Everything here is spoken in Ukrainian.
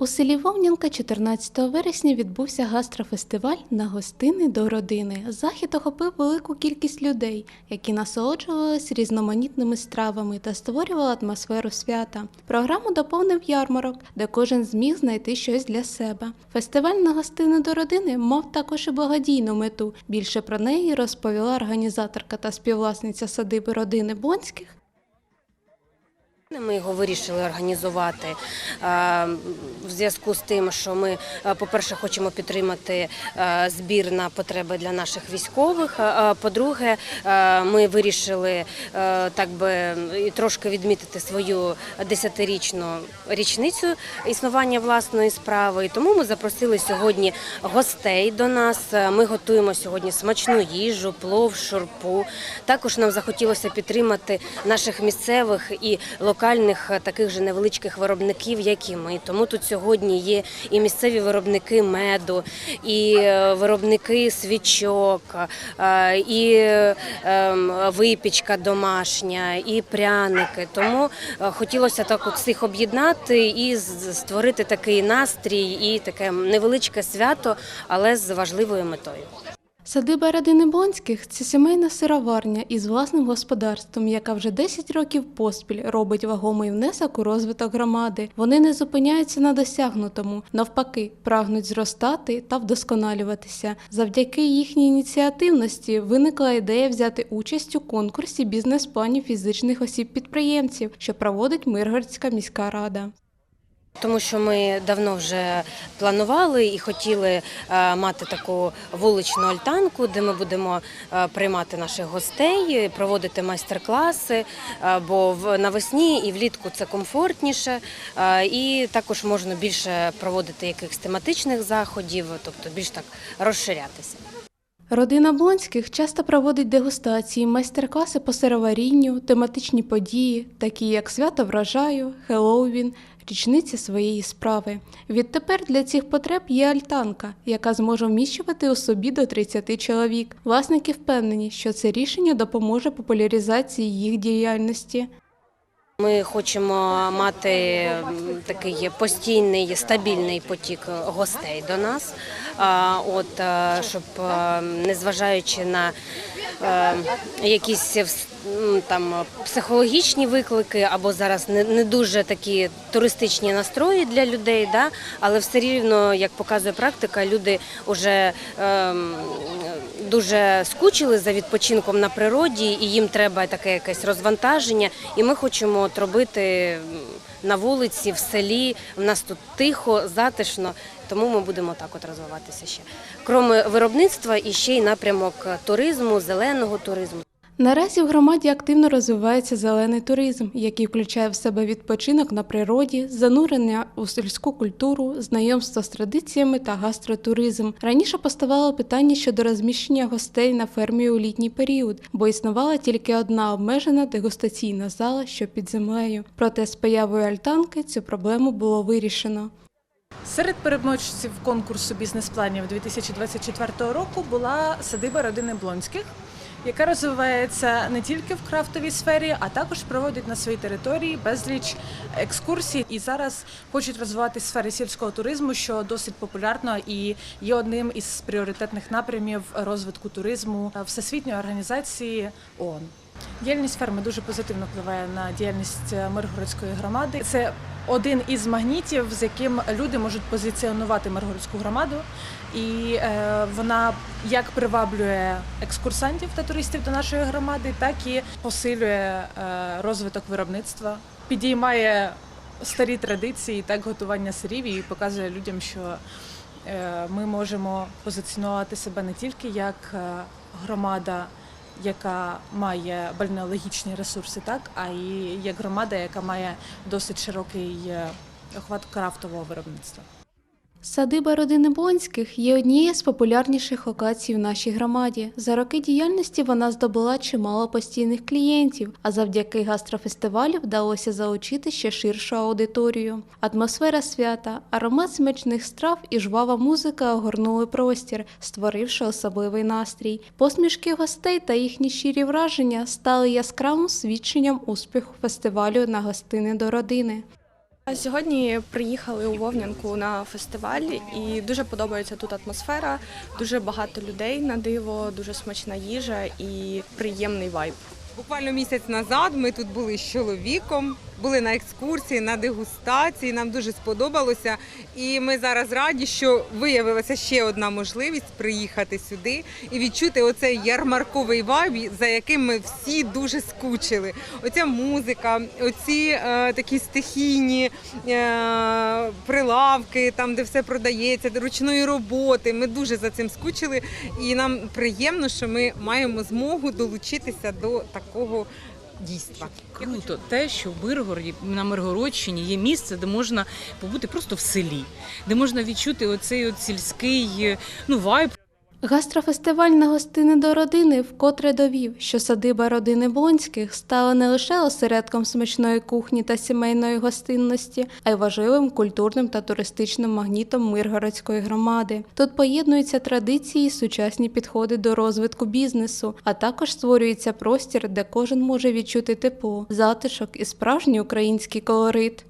У селі Вовнянка 14 вересня відбувся гастрофестиваль на гостини до родини. Захід охопив велику кількість людей, які насолоджувалися різноманітними стравами та створювали атмосферу свята. Програму доповнив ярмарок, де кожен зміг знайти щось для себе. Фестиваль на гостини до родини мав також і благодійну мету. Більше про неї розповіла організаторка та співвласниця садиби родини Бонських Ми його вирішили організувати е, в зв'язку з тим, що ми, е, по-перше, хочемо підтримати е, збір на потреби для наших військових. По-друге, ми вирішили так би трошки відмітити свою десятирічну річницю існування власної справи. І тому ми запросили сьогодні гостей до нас. Ми готуємо сьогодні смачну їжу, плов, шурпу. Також нам захотілося підтримати наших місцевих і локальних е, таких же невеличких виробників, як і ми. Тому тут сьогодні є і місцеві виробники меду, і е, виробники свічок, е, і ем, випічка домашня, і пряники. Тому хотілося так от всіх об'єднати і створити такий настрій і таке невеличке свято, але з важливою метою. Садиба родини Бонських це сімейна сироварня із власним господарством, яка вже 10 років поспіль робить вагомий внесок у розвиток громади. Вони не зупиняються на досягнутому, навпаки, прагнуть зростати та вдосконалюватися. Завдяки їхній ініціативності виникла ідея взяти участь у конкурсі бізнес-планів фізичних осіб-підприємців, що проводить Миргородська міська рада. Тому що ми давно вже планували і хотіли е, мати таку вуличну альтанку, де ми будемо е, приймати наших гостей, проводити майстер-класи, е, бо навесні і влітку це комфортніше, і також можна більше проводити якихось тематичних заходів, тобто більш так розширятися. Родина Блонських часто проводить дегустації, майстер-класи по сироварінню, тематичні події, такі як свято врожаю, Хеллоуін, річниця своєї справи. Відтепер для цих потреб є альтанка, яка зможе вміщувати у собі до 30 чоловік. Власники впевнені, що це рішення допоможе популяризації їх діяльності. Ми хочемо мати такий постійний стабільний потік гостей до нас. От е, щоб е, незважаючи на якісь там психологічні виклики або зараз не, дуже такі туристичні настрої для людей, да? але все рівно, як показує практика, люди вже ем, дуже скучили за відпочинком на природі, і їм треба таке якесь розвантаження. І ми хочемо от робити на вулиці, в селі. У нас тут тихо, затишно, тому ми будемо так от розвиватися ще. Крім виробництва, і ще й напрямок туризму, зеленого туризму. Наразі в громаді активно розвивається зелений туризм, який включає в себе відпочинок на природі, занурення у сільську культуру, знайомство з традиціями та гастротуризм. Раніше поставало питання щодо розміщення гостей на фермі у літній період, бо існувала тільки одна обмежена дегустаційна зала, що під землею. Проте з появою альтанки цю проблему було вирішено. Серед переможців конкурсу бізнес-планів 2024 року була садиба родини Блонських, яка розвивається не тільки в крафтовій сфері, а також проводить на своїй території безліч екскурсій. І зараз хочуть розвивати сфери сільського туризму, що досить популярно і є одним із пріоритетних напрямів розвитку туризму Всесвітньої організації ООН. Діяльність ферми дуже позитивно впливає на діяльність е, Миргородської громади. Це один із магнітів, з яким люди можуть позиціонувати Миргородську громаду, і е, вона як приваблює екскурсантів та туристів до нашої громади, так і посилює е, розвиток виробництва, підіймає старі традиції, так готування сирів і показує людям, що е, ми можемо позиціонувати себе не тільки як е, громада яка має бальнеологічні ресурси, так а і як громада, яка має досить широкий е, охват крафтового виробництва. Садиба родини Бонських є однією з популярніших локацій в нашій громаді. За роки діяльності вона здобула чимало постійних клієнтів, а завдяки гастрофестивалю вдалося залучити ще ширшу аудиторію. Атмосфера свята, аромат смачних страв і жвава музика огорнули простір, створивши особливий настрій. Посмішки гостей та їхні щирі враження стали яскравим свідченням успіху фестивалю на гостини до родини. Сьогодні приїхали у Вовнянку на фестиваль і дуже подобається тут атмосфера, дуже багато людей на диво, дуже смачна їжа і приємний вайб. Буквально місяць назад ми тут були з чоловіком, були на екскурсії, на дегустації. Нам дуже сподобалося. І ми зараз раді, що виявилася ще одна можливість приїхати сюди і відчути оцей ярмарковий вайб, за яким ми всі дуже скучили. Оця музика, оці е, такі стихійні е, прилавки, там де все продається, ручної роботи. Ми дуже за цим скучили, і нам приємно, що ми маємо змогу долучитися до такого дійства. Круто те, що в Миргороді на Миргородщині є місце, де можна побути просто в селі, де можна відчути оцей от сільський е, ну вайб. Гастрофестиваль на гостини до родини вкотре довів, що садиба родини Блонських стала не лише осередком смачної кухні та сімейної гостинності, а й важливим культурним та туристичним магнітом Миргородської громади. Тут поєднуються традиції і сучасні підходи до розвитку бізнесу, а також створюється простір, де кожен може відчути тепло, затишок і справжній український колорит.